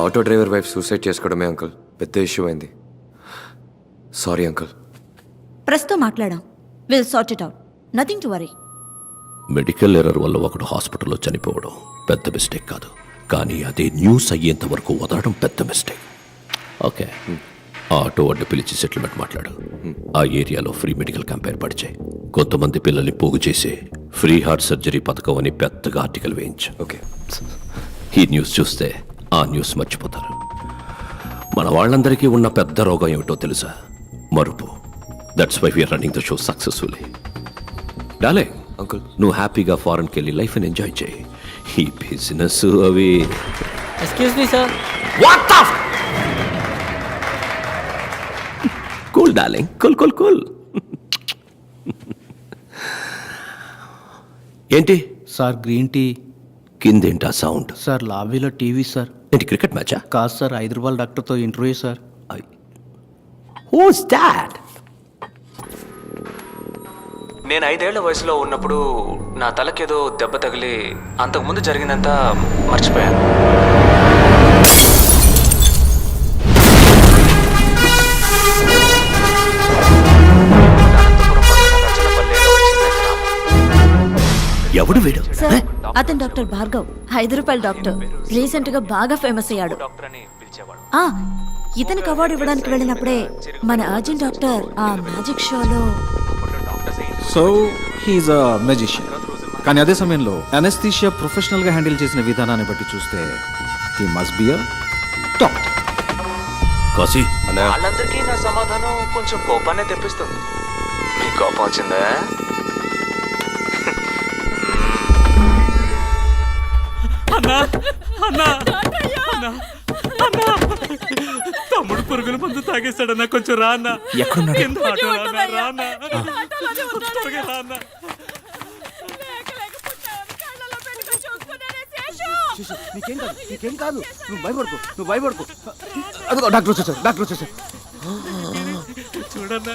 Auto driver wife suicide చేసుకోవడమే uncle. పెద్ద issue అయింది. Sorry uncle. ప్రెస్తో మాట్లాడాం. Will sort it out nothing to worry medical error వల్ల ఒకడు హాస్పిటల్లో చనిపోవడం పెద్ద మిస్టేక్ కాదు. కానీ అదే న్యూస్ అయ్యేంత వరకు వదలడం పెద్ద మిస్టేక్. ఓకే. ఆ ఆటో వాడిని పిలిచి సెటిల్మెంట్ మాట్లాడు. ఆ ఏరియాలో ఫ్రీ మెడికల్ క్యాంప్ ఏర్పాటు చేయి. కొంతమంది పిల్లల్ని పోగు చేసి ఫ్రీ హార్ట్ సర్జరీ పథకం అని పెద్దగా ఆర్టికల్ వేయించు. ఓకే ఈ న్యూస్ చూస్తే ఆ న్యూస్ మర్చిపోతారు. మన వాళ్ళందరికీ ఉన్న పెద్ద రోగం ఏమిటో తెలుసా? మరుపు. That's why we are running the show successfully డాలే uncle. నువ్వు హ్యాపీగా ఫారెన్కి వెళ్ళి లైఫ్ని ఎంజాయ్ చేయి. ఈ బిజినెస్ అవి. Excuse me sir cool darling cool cool cool. ఏంటి? Sir green tea. కిందేంటా sound? Sir లాబీలో టీవీ సార్. ఏంటి క్రికెట్ మ్యాచా? కాదు సార్ ఐదు రూపాయల డాక్టర్తో ఇంటర్వ్యూ సార్. హూస్ దాట్ నేను ఐదేళ్ళ వయసులో ఉన్నప్పుడు నా తలకేదో దెబ్బ తగిలి అంతకుముందు జరిగిందంతా మర్చిపోయాను. ఎవడు వీడు? అతను డాక్టర్ భార్గవ్ రూపాయల డాక్టర్. రీసెంట్గా బాగా ఫేమస్ అయ్యాడు. డాక్టర్ అని పిలిచేవాడు ఆ ఇతనికి అవార్డు ఇవ్వడానికి వెళ్ళినప్పుడే మన అర్జున్ డాక్టర్ ఆ మ్యాజిక్ షోలో? So he is a magician కానీ అదే సమయంలో అనస్థీషియా ప్రొఫెషనల్గా హ్యాండిల్ చేసిన విధానాన్ని బట్టి చూస్తే he must be a top Kashi. వాళ్ళందరికీ నా సమాధానం కొంచెం కోపాన్ని తెప్పిస్తుంది. మీ కోపం వచ్చిందా? తమ్ముడు పురుగుల మందు తాగేస్తాడన్నా కొంచెం రా అన్న. ఎక్కడున్నాడు? కింద ఆటోలో అన్నా, రా అన్న. త్వరగా రా అన్న. నీకేం కాదు నీకేం కాదు. నువ్వు భయపడుకో నువ్వు భయపడుకో. అదిగో డాక్టర్ వచ్చేసారు డాక్టర్ వచ్చేసారు చూడన్నా.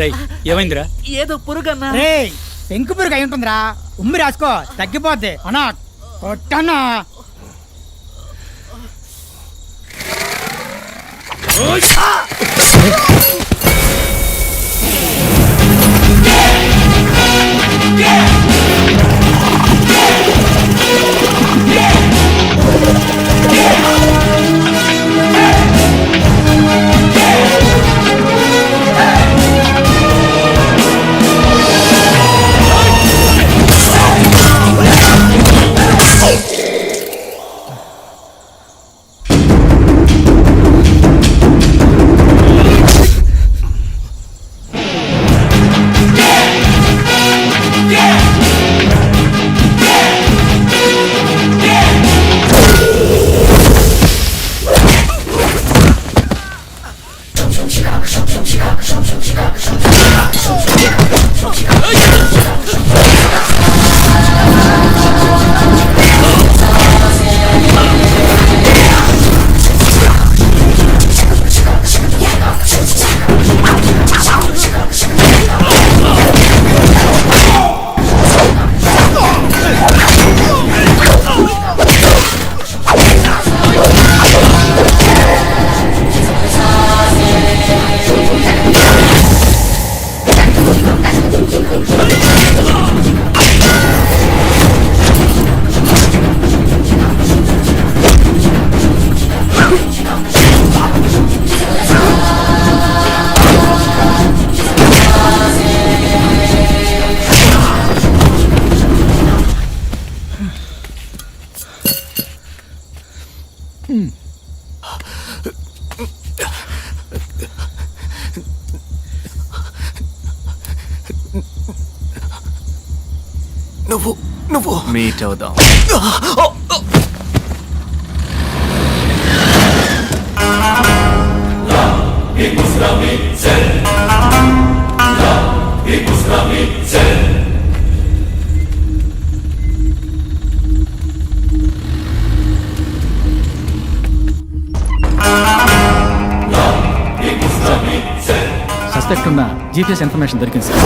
రేయ్ ఏమైందిరా? ఏదో పురుగన్నా. పెంకు పురుగు అయి ఉంటుందిరా. ఉమ్మి రాసుకో తగ్గిపోద్ది. అనా కొట్టన్నా. ఓయ్! నువ్వు నువ్వు. మీట్ అవుదాం. సస్పెక్ట్ ఉన్న జీపీఎస్ ఇన్ఫర్మేషన్ దొరికింది సార్.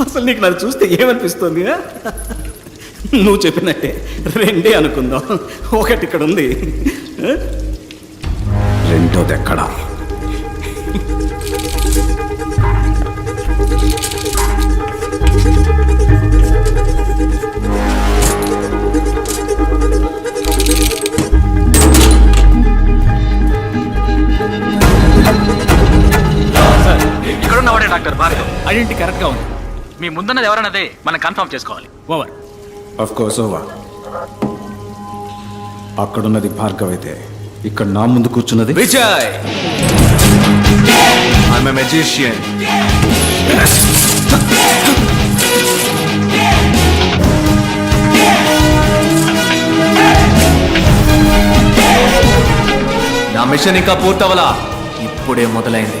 అసలు నీకు నన్ను చూస్తే ఏమనిపిస్తుంది నువ్వు చెప్పినట్టే రెండే అనుకుందాం. ఒకటి ఇక్కడ ఉంది. రెండోది ఎక్కడా? డాక్టర్ భార్గవ్. ఐడెంటిటీ కరెక్ట్గా ఉంది. మీ ముందున్నది ఎవరన్నదే మనం కన్ఫర్మ్ చేసుకోవాలి. ఓవర్. అఫ్ కోర్స్ ఓవా అక్కడున్నది భార్గవ్ అయితే ఇక్కడ నా ముందు కూర్చున్నది? విజయ్! ఐఎమ్ మెజిషియన్ నా మిషన్ ఇంకా పూర్తవలా? ఇప్పుడే మొదలైంది.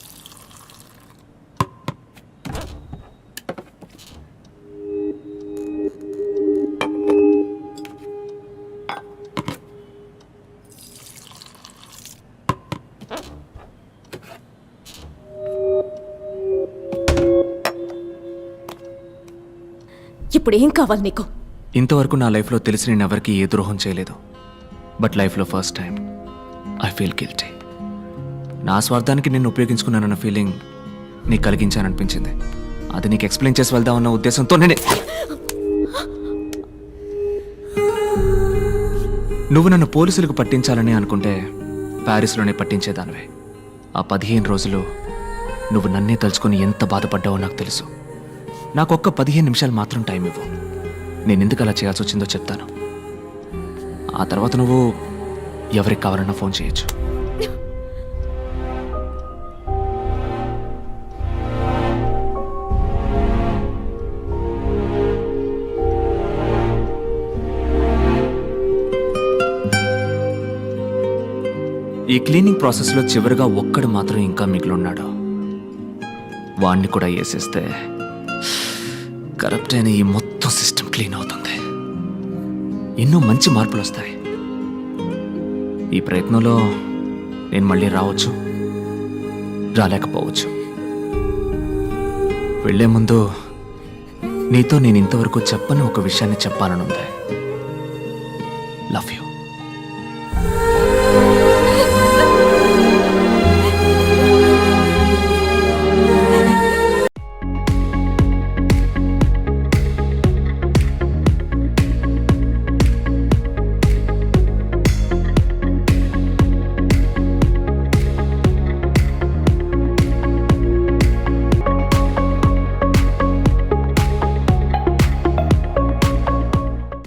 ఇప్పుడు ఏం కావాలి నీకు? ఇంతవరకు నా లైఫ్లో తెలిసి నేను ఎవరికి ఏ ద్రోహం చేయలేదు. బట్ లైఫ్లో first time I feel guilty. నా స్వార్థానికి నేను ఉపయోగించుకున్నానన్న ఫీలింగ్ నీకు కలిగించాననిపించింది. అది నీకు ఎక్స్ప్లెయిన్ చేసి వెళ్దామన్న ఉద్దేశంతో నేను నువ్వు నన్ను పోలీసులకు పట్టించాలని అనుకుంటే ప్యారిస్లోనే పట్టించేదానివే. ఆ పదిహేను రోజులు నువ్వు నన్నే తలుచుకొని ఎంత బాధపడ్డావో నాకు తెలుసు. నాకు ఒక్క పదిహేను నిమిషాలు మాత్రం టైం ఇవ్వు. నేను ఎందుకు అలా చేయాల్సి వచ్చిందో చెప్తాను. ఆ తర్వాత నువ్వు ఎవరికి కావాలన్నా ఫోన్ చేయొచ్చు. ఈ క్లీనింగ్ ప్రాసెస్లో చివరిగా ఒక్కడు మాత్రం ఇంకా మిగిలిన్నాడు వాణ్ణి కూడా వేసేస్తే కరప్ట్ అయిన ఈ మొత్తం సిస్టమ్ క్లీన్ అవుతుంది. ఎన్నో మంచి మార్పులు వస్తాయి. ఈ ప్రయత్నంలో నేను మళ్ళీ రావచ్చు రాలేకపోవచ్చు. వెళ్ళే ముందు నీతో నేను ఇంతవరకు చెప్పని ఒక విషయాన్ని చెప్పాలనుంది. Love you.